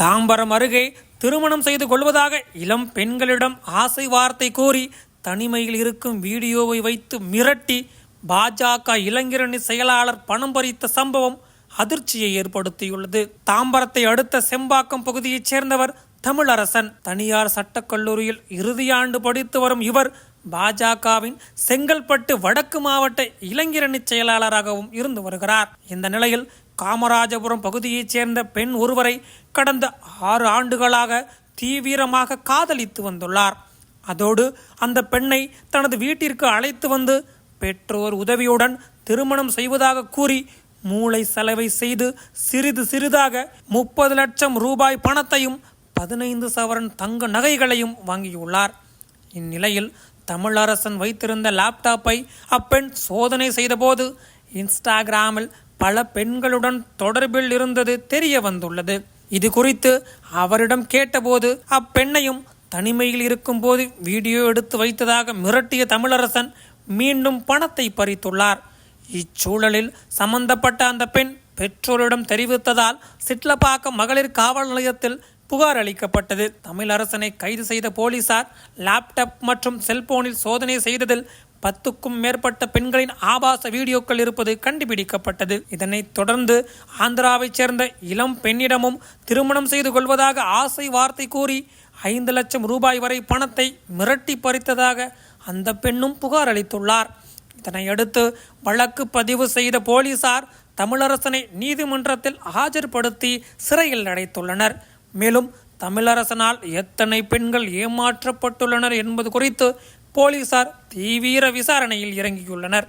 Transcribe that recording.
தாம்பரம் அருகே திருமணம் செய்து கொள்வதாக இளம் பெண்களிடம் ஆசை வார்த்தை கூறி தனிமையில் இருக்கும் வீடியோவை வைத்து மிரட்டி பாஜக இளைஞரணி செயலாளர் பணம் பறித்த சம்பவம் அதிர்ச்சியை ஏற்படுத்தியுள்ளது. தாம்பரத்தை அடுத்த செம்பாக்கம் பகுதியைச் சேர்ந்தவர் தமிழரசன். தனியார் சட்டக் கல்லூரியில் இறுதியாண்டு படித்து வரும் இவர் பாஜகவின் செங்கல்பட்டு வடக்கு மாவட்ட இளைஞரணி செயலாளராகவும் இருந்து வருகிறார். இந்த நிலையில் காமராஜபுரம் பகுதியைச் சேர்ந்த பெண் ஒருவரை கடந்த ஆறு ஆண்டுகளாக தீவிரமாக காதலித்து வந்துள்ளார். அதோடு அந்த பெண்ணை தனது வீட்டிற்கு அழைத்து வந்து பெற்றோர் உதவியுடன் திருமணம் செய்வதாக கூறி மூளை செலவை செய்து சிறிது சிறிதாக முப்பது லட்சம் ரூபாய் பணத்தையும் பதினைந்து சவரன் தங்க நகைகளையும் வாங்கியுள்ளார். இந்நிலையில் தமிழரசன் வைத்திருந்த லேப்டாப்பை அப்பெண் சோதனை செய்தபோது இன்ஸ்டாகிராமில் பல பெண்களுடன் தொடர்பில் இருந்தது தெரிய வந்துள்ளது. இது குறித்து அவரிடம் கேட்டபோது அப்பெண்ணையும் தனிமையில் இருக்கும்போது வீடியோ எடுத்து வைத்ததாக மிரட்டிய தமிழரசன் மீண்டும் பணத்தை பறித்துள்ளார். இச்சூழலில் சம்பந்தப்பட்ட அந்த பெண் பெற்றோரிடம் தெரிவித்ததால் சிட்லப்பாக்கம் மகளிர் காவல் நிலையத்தில் புகார் அளிக்கப்பட்டது. தமிழ் அரசனை கைது செய்த போலீசார் லேப்டாப் மற்றும் செல்போனில் சோதனை செய்ததில் பத்துக்கும் மேற்பட்ட பெண்களின் ஆபாச வீடியோக்கள் இருப்பது கண்டுபிடிக்கப்பட்டது. இதனைத் தொடர்ந்து ஆந்திராவைச் சேர்ந்த இளம் பெண்ணிடமும் திருமணம் செய்து கொள்வதாக ஆசை வார்த்தை கூறி ஐந்து லட்சம் ரூபாய் வரை பணத்தை மிரட்டி பறித்ததாக அந்த பெண்ணும் புகார் அளித்துள்ளார். இதனையடுத்து வழக்கு பதிவு செய்த போலீசார் தமிழரசனை நீதிமன்றத்தில் ஆஜர்படுத்தி சிறையில் அடைத்துள்ளனர் மேலும் தமிழரசனால் எத்தனை பெண்கள் ஏமாற்றப்பட்டுள்ளனர் என்பது குறித்து போலீசார் தீவிர விசாரணையில் இறங்கியுள்ளனர்.